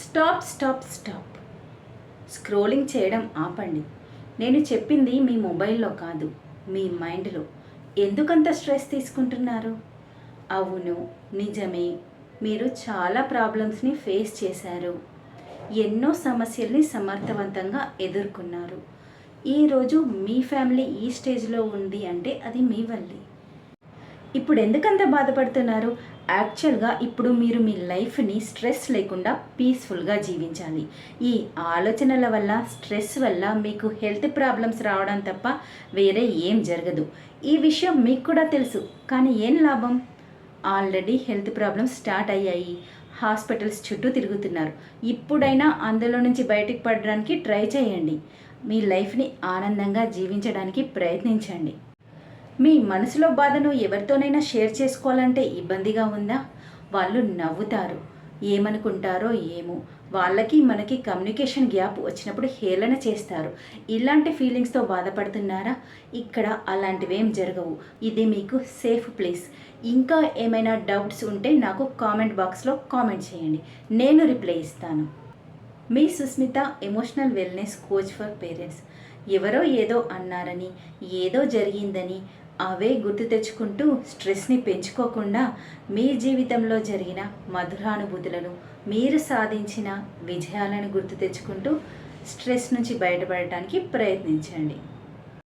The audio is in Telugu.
Stop stop stop. స్క్రోలింగ్ చేయడం ఆపండి. నేను చెప్పింది మీ మొబైల్లో కాదు మీ మైండ్లో. ఎందుకంత స్ట్రెస్ తీసుకుంటున్నారు? అవును నిజమే. మీరు చాలా ప్రాబ్లమ్స్ని ఫేస్ చేశారు. ఎన్నో సమస్యల్ని సమర్థవంతంగా ఎదుర్కొన్నారు. ఈరోజు మీ ఫ్యామిలీ ఈ స్టేజ్లో ఉంది అంటే అది మీ వల్లే. ఇప్పుడు ఎందుకంత బాధపడుతున్నారు? యాక్చువల్గా ఇప్పుడు మీరు మీ లైఫ్ని స్ట్రెస్ లేకుండా పీస్ఫుల్గా జీవించాలి. ఈ ఆలోచనల వల్ల స్ట్రెస్ వల్ల మీకు హెల్త్ ప్రాబ్లమ్స్ రావడం తప్ప వేరే ఏం జరగదు. ఈ విషయం మీకు కూడా తెలుసు. కానీ ఏం లాభం? ఆల్రెడీ హెల్త్ ప్రాబ్లమ్స్ స్టార్ట్ అయ్యాయి. హాస్పిటల్స్ చుట్టూ తిరుగుతున్నారు. ఇప్పుడైనా అందులో నుంచి బయటకు పడడానికి ట్రై చేయండి. మీ లైఫ్ని ఆనందంగా జీవించడానికి ప్రయత్నించండి. మీ మనసులో బాధను ఎవరితోనైనా షేర్ చేసుకోవాలంటే ఇబ్బందిగా ఉందా? వాళ్ళు నవ్వుతారు. ఏమనుకుంటారో ఏమో. వాళ్ళకి మనకి కమ్యూనికేషన్ గ్యాప్ వచ్చినప్పుడు హేళన చేస్తారు. ఇలాంటి ఫీలింగ్స్తో బాధపడుతున్నారా? ఇక్కడ అలాంటివేం జరగవు. ఇది మీకు సేఫ్ ప్లేస్. ఇంకా ఏమైనా డౌట్స్ ఉంటే నాకు కామెంట్ బాక్స్లో కామెంట్ చేయండి. నేను రిప్లై ఇస్తాను. మీ Susmita emotional wellness coach for parents. ఎవరో ఏదో అన్నారని ఏదో జరిగిందని అవే గుర్తు తెచ్చుకుంటూ స్ట్రెస్ని పెంచుకోకుండా మీ జీవితంలో జరిగిన మధురానుభూతులను మీరు సాధించిన విజయాలను గుర్తు తెచ్చుకుంటూ స్ట్రెస్ నుంచి బయటపడటానికి ప్రయత్నించండి.